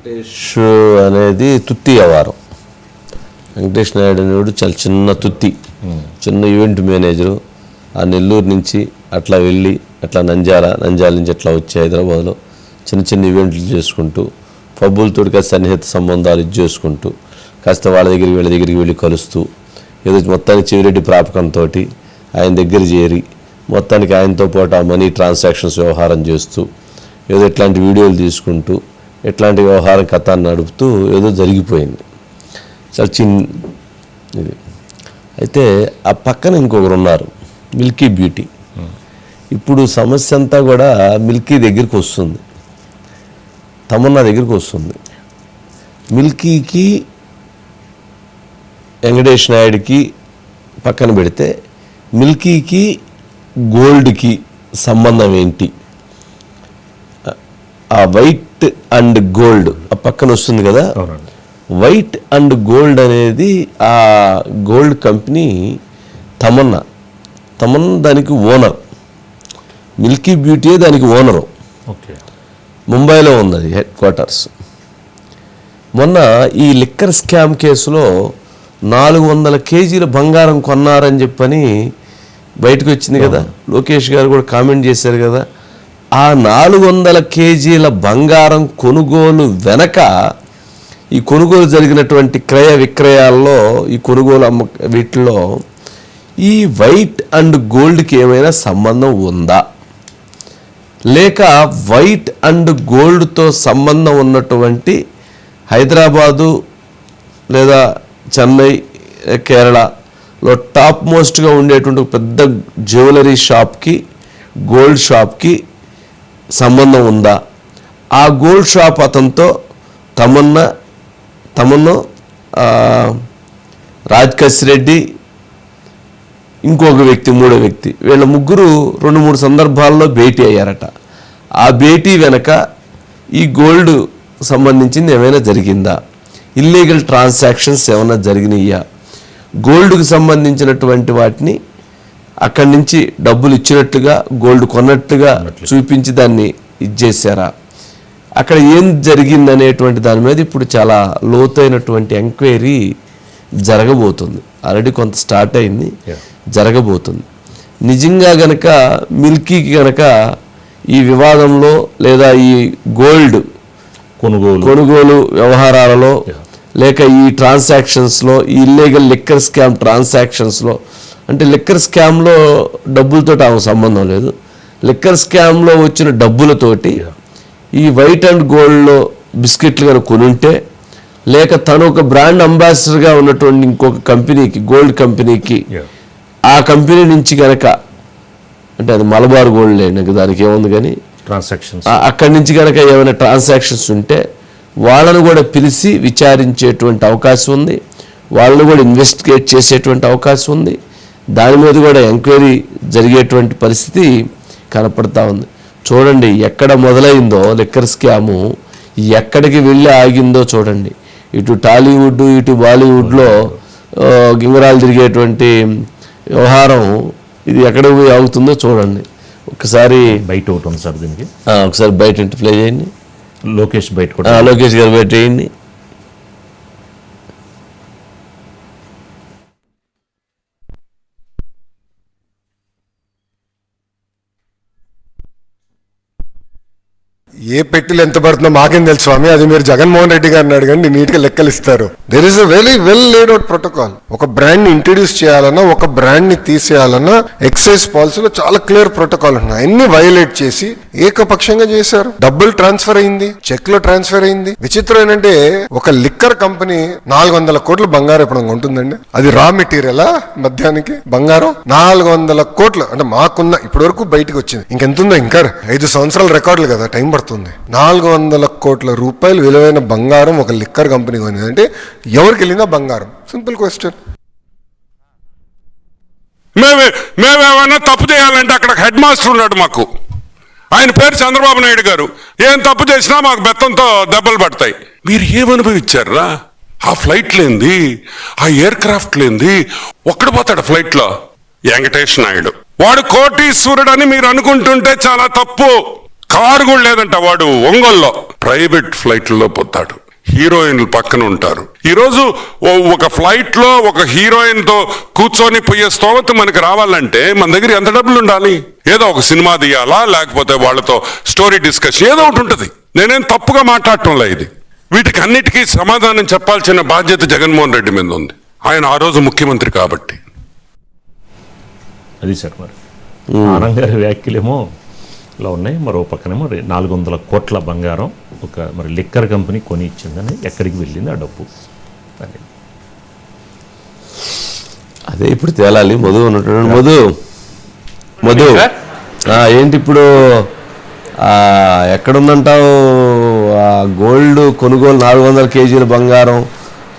వెంకటేష్. అనేది తుత్తి వ్యవహారం వెంకటేష్ నాయుడు అనేవాడు చాలా చిన్న తుత్తి. చిన్న ఈవెంట్ మేనేజరు ఆ నెల్లూరు నుంచి అట్లా వెళ్ళి అట్లా నంజాల నంజాల నుంచి అట్లా వచ్చి హైదరాబాద్లో చిన్న చిన్న ఈవెంట్లు చేసుకుంటూ పబ్బులతో కాస్త సన్నిహిత సంబంధాలు ఇది చేసుకుంటూ కాస్త వాళ్ళ దగ్గరికి వీళ్ళ దగ్గరికి వెళ్ళి కలుస్తూ ఏదో మొత్తానికి చెవిరెడ్డి ప్రాపకంతో ఆయన దగ్గర చేరి మొత్తానికి ఆయనతో పాటు ఆ మనీ ట్రాన్సాక్షన్స్ వ్యవహారం చేస్తూ ఏదో ఇట్లాంటి వీడియోలు తీసుకుంటూ ఇట్లాంటి వ్యవహారం కథ నడుపుతూ ఏదో జరిగిపోయింది. చాలా చిన్న ఇది. అయితే ఆ పక్కన ఇంకొకరు ఉన్నారు మిల్కీ బ్యూటీ. ఇప్పుడు సమస్య అంతా కూడా మిల్కీ దగ్గరికి వస్తుంది. తమన్నా దగ్గరికి వస్తుంది. మిల్కీకి వెంకటేష్ నాయుడికి పక్కన పెడితే మిల్కీకి గోల్డ్కి సంబంధం ఏంటి? ఆ వైట్ అండ్ గోల్డ్. ఆ పక్కన వస్తుంది కదా? వైట్ అండ్ గోల్డ్ అనేది ఆ గోల్డ్ కంపెనీ తమన్నా. తమన్నా దానికి ఓనర్. మిల్కీ బ్యూటీ దానికి ఓనరు. ముంబైలో ఉంది అది హెడ్ క్వార్టర్స్. మొన్న ఈ లిక్కర్ స్కామ్ కేసులో నాలుగు వందల కేజీల బంగారం కొన్నారని చెప్పని బయటకు వచ్చింది కదా? లోకేష్ గారు కూడా కామెంట్ చేశారు కదా? ఆ నాలుగు వందల కేజీల బంగారం కొనుగోలు వెనక ఈ కొనుగోలు జరిగినటువంటి క్రయ విక్రయాల్లో ఈ కొనుగోలు అమ్మ వీటిలో ఈ వైట్ అండ్ గోల్డ్కి ఏమైనా సంబంధం ఉందా? లేక వైట్ అండ్ గోల్డ్తో సంబంధం ఉన్నటువంటి హైదరాబాదు లేదా చెన్నై కేరళలో టాప్ మోస్ట్గా ఉండేటువంటి పెద్ద జ్యువెలరీ షాప్కి గోల్డ్ షాప్కి సంబంధం ఉందా? ఆ గోల్డ్ షాప్ అతనితో తమన్నా తమను రాజ్కశ్ రాజ్ రెడ్డి ఇంకొక వ్యక్తి మూడో వ్యక్తి వీళ్ళ ముగ్గురు రెండు మూడు సందర్భాల్లో భేటీ అయ్యారట. ఆ భేటీ వెనక ఈ గోల్డ్ సంబంధించింది ఏమైనా జరిగిందా? ఇల్లీగల్ ట్రాన్సాక్షన్స్ ఏమైనా జరిగినాయా? గోల్డ్కు సంబంధించినటువంటి వాటిని అక్కడి నుంచి డబ్బులు ఇచ్చినట్టుగా గోల్డ్ కొన్నట్టుగా చూపించి దాన్ని ఇచ్చేసారా అక్కడ ఏం జరిగింది అనేటువంటి దాని మీద ఇప్పుడు చాలా లోతైనటువంటి ఎంక్వైరీ జరగబోతుంది. ఆల్రెడీ కొంత స్టార్ట్ అయింది. జరగబోతుంది. నిజంగా గనక మిల్కీకి గనక ఈ వివాదంలో లేదా ఈ గోల్డ్ కొనుగోలు. కొనుగోలు వ్యవహారాలలో. లేక ఈ ట్రాన్సాక్షన్స్లో ఈ ఇల్లీగల్ లిక్కర్ స్కామ్ ట్రాన్సాక్షన్స్లో అంటే లిక్కర్ స్కామ్లో డబ్బులతో ఆమెకు సంబంధం లేదు లిక్కర్ స్కామ్లో వచ్చిన డబ్బులతోటి. ఈ వైట్ అండ్ గోల్డ్లో బిస్కెట్లు కనుక కొనుంటే లేక తను ఒక బ్రాండ్ అంబాసిడర్గా ఉన్నటువంటి ఇంకొక కంపెనీకి గోల్డ్ కంపెనీకి. ఆ కంపెనీ నుంచి కనుక అంటే అది మలబార్ గోల్డ్ లేండి దానికి ఏముంది కానీ ట్రాన్సాక్షన్స్ అక్కడి నుంచి కనుక ఏమైనా ట్రాన్సాక్షన్స్ ఉంటే వాళ్ళను కూడా పిలిచి విచారించేటువంటి అవకాశం ఉంది వాళ్ళని కూడా ఇన్వెస్టిగేట్ చేసేటువంటి అవకాశం ఉంది దాని మీద కూడా ఎంక్వైరీ జరిగేటువంటి పరిస్థితి కనపడతా ఉంది. చూడండి ఎక్కడ మొదలైందో లిక్కర్ స్కాము ఎక్కడికి వెళ్ళి ఆగిందో చూడండి. ఇటు టాలీవుడ్ ఇటు బాలీవుడ్లో గింగరాలు తిరిగేటువంటి వ్యవహారం ఇది ఎక్కడ పోయి ఆగుతుందో చూడండి. ఒకసారి బయట ఒకటి ఉంది సార్ దీనికి. ఒకసారి బయట ఇంటి ప్లే చేయండి. లోకేష్ బయట కూడా లోకేష్ గారు బయట చేయండి. ఏ పెట్టిలు ఎంత పడుతుందో మాకేం తెలుసు స్వామి. అది మీరు జగన్మోహన్ రెడ్డి గారిని అడగండి నీట్గా లెక్కలు ఇస్తారు there is a very well laid out protocol ఒక బ్రాండ్ని ఇంట్రడ్యూస్ చేయాలన్నా ఒక బ్రాండ్ని తీసేయాలన్నా ఎక్సైజ్ పాలసీలో చాలా క్లియర్ ప్రోటోకాల్ ఉన్నాయి అన్ని వైలేట్ చేసి ఏకపక్షంగా చేశారు. డబ్బులు ట్రాన్స్ఫర్ అయింది చెక్లు ట్రాన్స్ఫర్ అయింది. విచిత్రం ఏంటంటే ఒక లిక్కర్ కంపెనీ నాలుగు వందల కోట్లు బంగారం ఇప్పుడు ఉంటుందండి అది రా మెటీరియలా మధ్యానికి బంగారం? నాలుగు వందల కోట్లు. అంటే మాకున్న ఇప్పటి వరకు బయటకు వచ్చింది. ఇంకెంతుందో ఇంకా ఐదు సంవత్సరాల రికార్డులు కదా టైం పడుతుంది. నాలుగు వందల కోట్ల రూపాయలు విలువైన బంగారం ఒక లిక్కర్ కంపెనీ కొనింది అంటే ఎవరికి వెళ్ళిందా బంగారం? సింపుల్ క్వశ్చన్ మేమే మేమేమైనా తప్పు చేయాలంటే అక్కడ హెడ్ మాస్టర్ ఉన్నాడు మాకు. ఆయన పేరు చంద్రబాబు నాయుడు గారు. ఏం తప్పు చేసినా మాకు బెత్తంతో దెబ్బలు పడతాయి. మీరు ఏమనుభవించారా? ఆ ఫ్లైట్ లేంది ఆ ఎయిర్ క్రాఫ్ట్ లేంది ఒక్కడు పోతాడు ఫ్లైట్లో వెంకటేష్ నాయుడు. వాడు కోటీశ్వరుడు అని మీరు అనుకుంటుంటే చాలా తప్పు. కారు కూడా లేదంట వాడు ఒంగోల్లో. ప్రైవేట్ ఫ్లైట్లో పోతాడు. హీరోయిన్లు పక్కన ఉంటారు. ఈరోజు ఒక ఫ్లైట్లో ఒక హీరోయిన్తో కూర్చొని పోయే స్తోమత మనకి రావాలంటే మన దగ్గర ఎంత డబ్బులు ఉండాలి? ఏదో ఒక సినిమా తీయాలా? లేకపోతే వాళ్ళతో స్టోరీ డిస్కషన్ ఏదో ఒకటి ఉంటుంది. నేనేం తప్పుగా మాట్లాడటంలా ఇది. వీటికి అన్నిటికీ సమాధానం చెప్పాల్సిన బాధ్యత జగన్మోహన్ రెడ్డి మీద ఉంది. ఆయన ఆ రోజు ముఖ్యమంత్రి కాబట్టి. అది సార్ మరి. ఆనంద్ గారి వ్యాఖ్యలేమో ఇలా ఉన్నాయి. మరో పక్కనేమో నాలుగు వందల కోట్ల బంగారం. ఒక మరి లిక్కర్ కంపెనీ కొని ఇచ్చిందని ఎక్కడికి వెళ్ళింది ఆ డబ్బు? అది. అదే ఇప్పుడు తేలాలి. మధు ఉన్నట్టు మధు. మధు. ఆ, ఏంటి ఇప్పుడు? ఆ, ఎక్కడుందంటావు? ఆ గోల్డ్ కొనుగోలు నాలుగు వందల కేజీల బంగారం.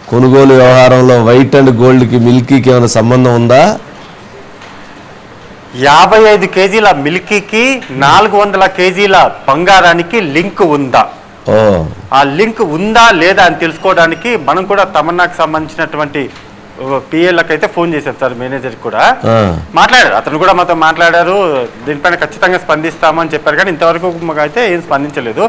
కొనుగోలు వ్యవహారంలో వైట్ అండ్ గోల్డ్కి మిల్కీకి ఏమైనా సంబంధం ఉందా? యాభై ఐదు కేజీల మిల్కీకి నాలుగు వందల కేజీల బంగారానికి లింక్ ఉందా? ఆ లింక్ ఉందా లేదా అని తెలుసుకోవడానికి మనం కూడా తమన్నాకు సంబంధించినటువంటి పిఏలకు అయితే ఫోన్ చేశాం సార్ మేనేజర్ కూడా. మాట్లాడారు. అతను కూడా మాతో మాట్లాడారు. దీనిపైన ఖచ్చితంగా స్పందిస్తామని చెప్పారు కానీ ఇంతవరకు మాకు అయితే ఏం స్పందించలేదు.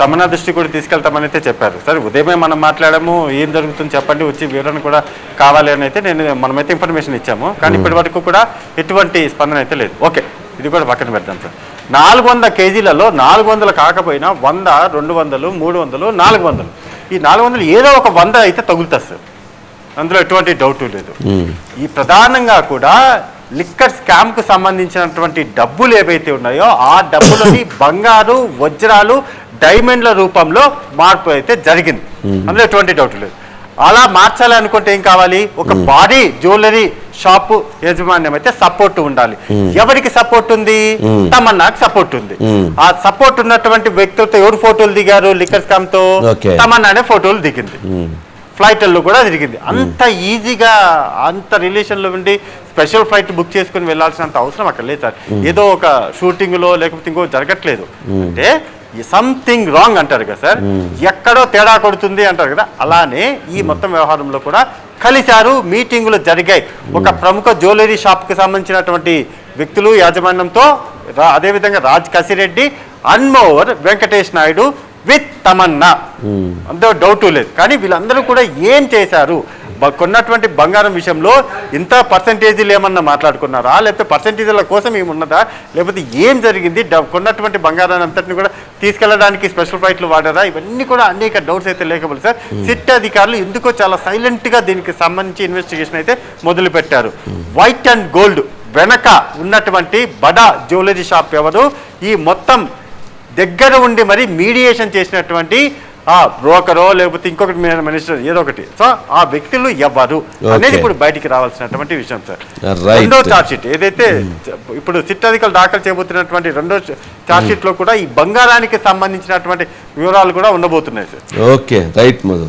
తమన్నా దృష్టి కూడా తీసుకెళ్తామని అయితే చెప్పారు. సరే ఉదయమే మనం మాట్లాడాము ఏం జరుగుతుంది చెప్పండి వచ్చి వివరణ కూడా కావాలి అని అయితే నేను మనమైతే ఇన్ఫర్మేషన్ ఇచ్చాము. కానీ ఇప్పటి వరకు కూడా ఎటువంటి స్పందన అయితే లేదు. ఓకే. ఇది కూడా పక్కన పెడదాం సార్. నాలుగు వందల కేజీలలో నాలుగు వందలు కాకపోయినా వంద రెండు వందలు మూడు వందలు నాలుగు వందలు. ఈ నాలుగు వందలు ఏదో ఒక వంద అయితే తగులుతుంది సార్. అందులో ఎటువంటి డౌట్ లేదు. ఈ ప్రధానంగా కూడా లిక్కర్ స్కామ్కు సంబంధించినటువంటి డబ్బులు ఏవైతే ఉన్నాయో ఆ డబ్బులని బంగారు వజ్రాలు డైమండ్ల రూపంలో మార్పు అయితే జరిగింది. అందులో ఎటువంటి డౌట్ లేదు. అలా మార్చాలి అనుకుంటే ఏం కావాలి? ఒక భారీ జ్యువెలరీ షాప్ యాజమాన్యం అయితే సపోర్ట్ ఉండాలి. ఎవరికి సపోర్ట్ ఉంది? తమన్నాకు సపోర్ట్ ఉంది. ఆ సపోర్ట్ ఉన్నటువంటి వ్యక్తులతో ఎవరు ఫోటోలు దిగారు? లిక్కర్ స్కామ్తో. తమన్నానే ఫోటోలు దిగింది. ఫ్లైట్లలో కూడా తిరిగింది అంత ఈజీగా అంత రిలేషన్లో ఉండి స్పెషల్ ఫ్లైట్ బుక్ చేసుకుని వెళ్ళాల్సినంత అవసరం అక్కడ లేదు సార్. ఏదో ఒక షూటింగ్లో లేకపోతే ఇంకో జరగట్లేదు. అంటే సంథింగ్ రాంగ్ అంటారు కదా సార్. ఎక్కడో తేడా కొడుతుంది అంటారు కదా. అలానే ఈ మొత్తం వ్యవహారంలో కూడా కలిశారు మీటింగులు జరిగాయి. ఒక ప్రముఖ జ్యువెలరీ షాప్కి సంబంధించినటువంటి వ్యక్తులు యాజమాన్యంతో అదేవిధంగా రాజ్ కసిరెడ్డి అన్మోవర్ వెంకటేష్ నాయుడు విత్ తమన్నా. అందులో డౌట్ లేదు. కానీ వీళ్ళందరూ కూడా ఏం చేశారు? కొన్నటువంటి బంగారం విషయంలో ఇంత పర్సంటేజీలు ఏమన్నా మాట్లాడుకున్నారా? లేకపోతే పర్సంటేజీల కోసం ఏమున్నదా? లేకపోతే ఏం జరిగింది? కొన్నటువంటి బంగారాన్ని అంతటిని కూడా తీసుకెళ్ళడానికి స్పెషల్ ఫ్లైట్లు వాడారా? ఇవన్నీ కూడా అనేక డౌట్స్ అయితే లేకపోతే సార్. సిట్ అధికారులు ఎందుకో చాలా సైలెంట్గా దీనికి సంబంధించి ఇన్వెస్టిగేషన్ అయితే మొదలు పెట్టారు వైట్ అండ్ గోల్డ్ వెనక ఉన్నటువంటి బడా జ్యువెలరీ షాప్ ఎవరు? ఈ మొత్తం దగ్గర ఉండి మరి మీడియేషన్ చేసినటువంటి ఆ బ్రోకరో లేకపోతే ఇంకొకటి మినిస్టర్ ఏదో ఒకటి. సో ఆ వ్యక్తులు ఎవరు అనేది. ఇప్పుడు బయటికి రావాల్సినటువంటి విషయం సార్. రెండో చార్జ్ షీట్ ఏదైతే ఇప్పుడు సిట్ అధికారులు దాఖలు చేయబోతున్నటువంటి రెండో చార్జ్ షీట్లో కూడా ఈ బంగారానికి సంబంధించినటువంటి వివరాలు కూడా ఉండబోతున్నాయి సార్ ఓకే రైట్ మధు